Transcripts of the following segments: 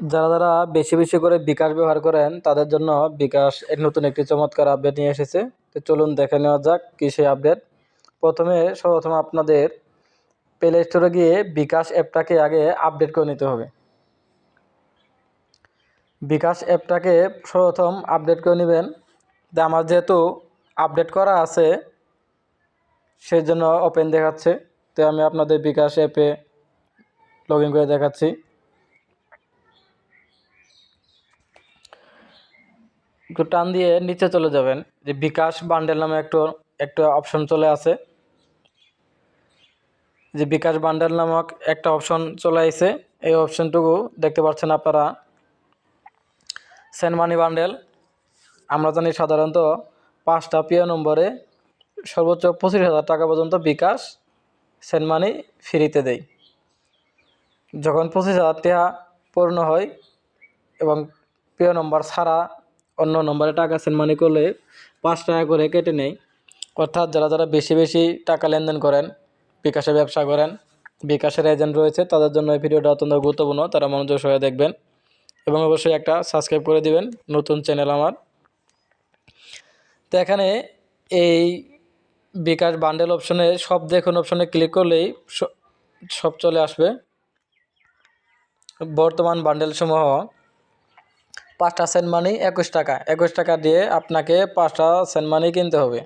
যারা যারা বেশি বেশি করে বিকাশ ব্যবহার করেন, তাদের জন্য বিকাশ এর নতুন একটি চমৎকার আপডেট নিয়ে এসেছে। তো চলুন দেখে নেওয়া যাক কী সেই আপডেট প্রথমে সর্বপ্রথম আপনাদের প্লে স্টোরে গিয়ে বিকাশ অ্যাপটাকে আগে আপডেট করে নিতে হবে। বিকাশ অ্যাপটাকে সর্বপ্রথম আপডেট করে নেবেন। আমার যেহেতু আপডেট করা আছে সেই জন্য ওপেন দেখাচ্ছে। তো আমি আপনাদের বিকাশ অ্যাপে লগ করে দেখাচ্ছি। একটু টান দিয়ে নিচে চলে যাবেন। যে বিকাশ বান্ডেল নামে একটু, একটা অপশন চলে আসে যে বিকাশ বান্ডেল নামক একটা অপশন চলে আসে এই অপশনটুকু দেখতে পাচ্ছেন আপনারা। সেন্ড মানি বান্ডেল আমরা জানি সাধারণত পাঁচটা পিও নম্বরে সর্বোচ্চ পঁচিশ হাজার টাকা পর্যন্ত বিকাশ সেন্ড মানি ফ্রিতে দেয়। যখন পঁচিশ হাজার টাকা পূর্ণ হয় এবং প্রিয় নম্বর ছাড়া অন্য নম্বরে টাকা সেন্ড মানি করলে পাঁচ টাকা করে কেটে নেয়। অর্থাৎ যারা যারা বেশি বেশি টাকা লেনদেন করেন, বিকাশে ব্যবসা করেন, বিকাশের এজেন্ট রয়েছে, তাদের জন্য এই ভিডিওটা অত্যন্ত গুরুত্বপূর্ণ, তারা মনোযোগ সহয়ে দেখবেন। এবং অবশ্যই একটা সাবস্ক্রাইব করে দিবেন, নতুন চ্যানেল আমার। তো এখানে এই বিকাশ বান্ডেল অপশনে সব দেখুন অপশনে ক্লিক করলেই সব চলে আসবে। বর্তমান বান্ডেল সমূহ পাঁচটা সেন্ট মানি একুশ টাকা। একুশ টাকা দিয়ে আপনাকে পাঁচটা সেন্ট মানি কিনতে হবে।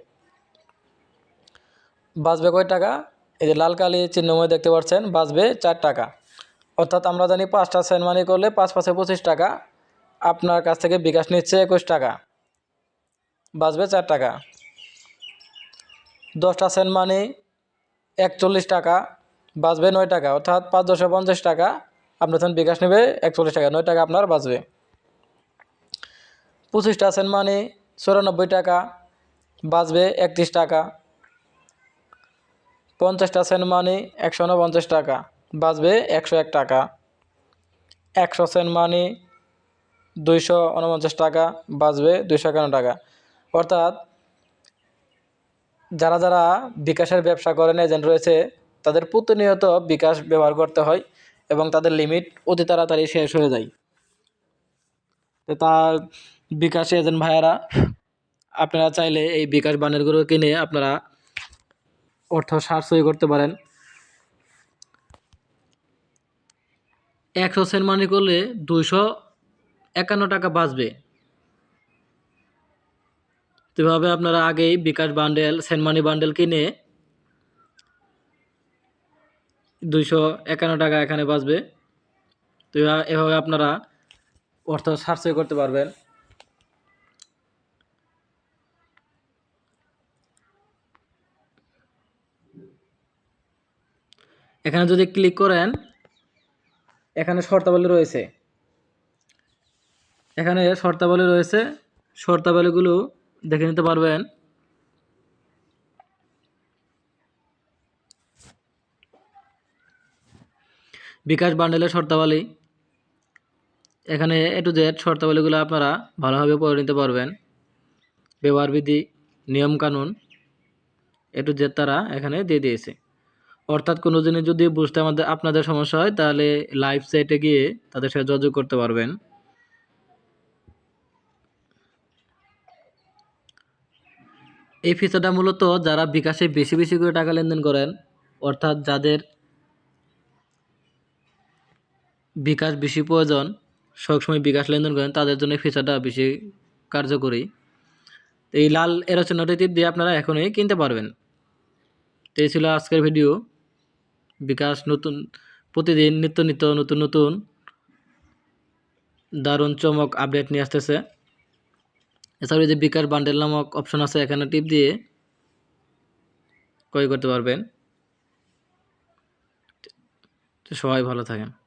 বাঁচবে কয় টাকা? এই যে লাল কালি চিহ্নময় দেখতে পাচ্ছেন, বাঁচবে চার টাকা। অর্থাৎ আমরা জানি পাঁচটা সেন্ট মানি করলে পাঁচ পাঁচে পঁচিশ টাকা, আপনার কাছ থেকে বিকাশ নিচ্ছে একুশ টাকা, বাঁচবে চার টাকা। দশটা সেন্ট মানি একচল্লিশ টাকা, বাঁচবে নয় টাকা। অর্থাৎ পাঁচ দশে পঞ্চাশ টাকা, আপনার তখন বিকাশ নেবে একচল্লিশ টাকা, নয় টাকা আপনার বাঁচবে। পঁচিশটা সেন্ট মানি চুরানব্বই টাকা, বাঁচবে একত্রিশ টাকা। পঞ্চাশটা সেন্ট মানি একশো উনপঞ্চাশ টাকা, বাঁচবে একশো এক টাকা। একশো সেন্ট মানি দুইশো উনপঞ্চাশ টাকা, বাঁচবে দুইশো একান্ন টাকা। অর্থাৎ যারা যারা বিকাশের ব্যবসা করেন, এজেন্ট রয়েছে, তাদের প্রতিনিয়ত বিকাশ ব্যবহার করতে হয় এবং তাদের লিমিট অতি তাড়াতাড়ি শেষ হয়ে যায়। তো বিকাশ এজেন্ট ভাইয়ারা, আপনারা চাইলে এই বিকাশ বানেরগুলো কিনে আপনারা অর্থ সাশ্রয় করতে পারেন। একশো সেন্ট মানি করলে দুইশো একান্ন টাকা বাঁচবে। এভাবে আপনারা আগেই bKash bundle, send money bundle কিনে দুইশো একান্ন টাকা এখানে বাঁচবে। তো এভাবে আপনারা অর্থ সাশ্রয় করতে পারবেন। এখানে যদি ক্লিক করেন, এখানে শর্তাবলী রয়েছে। এখানে শর্তাবলী রয়েছে। শর্তাবলীগুলো দেখে নিতে পারবেন। বিকাশ বান্ডেলের শর্তাবলী। এখানে এ টু জেড শর্তাবলীগুলো আপনারা ভালোভাবে পড়ে নিতে পারবেন। ব্যবহার বিধি নিয়মকানুন এ টু জেড তারা এখানে দিয়ে দিয়েছে। অর্থাৎ কোনো জিনিস যদি বুঝতে আমাদের, আপনাদের সমস্যা হয়, তাহলে লাইভ সাইটে গিয়ে তাদের সাথে যোগাযোগ করতে পারবেন। এই ফিচারটা মূলত যারা বিকাশে বেশি বেশি করে টাকা লেনদেন করেন, অর্থাৎ যাদের বিকাশ বেশি প্রয়োজন, সবসময় বিকাশ লেনদেন করেন, তাদের জন্য ফিচারটা বেশি কার্যকরী। এই লাল এরোচনাটি দিয়ে আপনারা এখনই কিনতে পারবেন। তো এই ছিল আজকের ভিডিও বিকাশ, নতুন, প্রতিদিন নিত্য নিত্য, নতুন নতুন, দারুণ চমক আপডেট নিয়ে আসতেছে। এছাড়াও যে বিকাশ বান্ডেল নামক অপশন আছে, এখানে টিপ দিয়ে ক্রয় করতে পারবেন। সবাই ভালো থাকেন।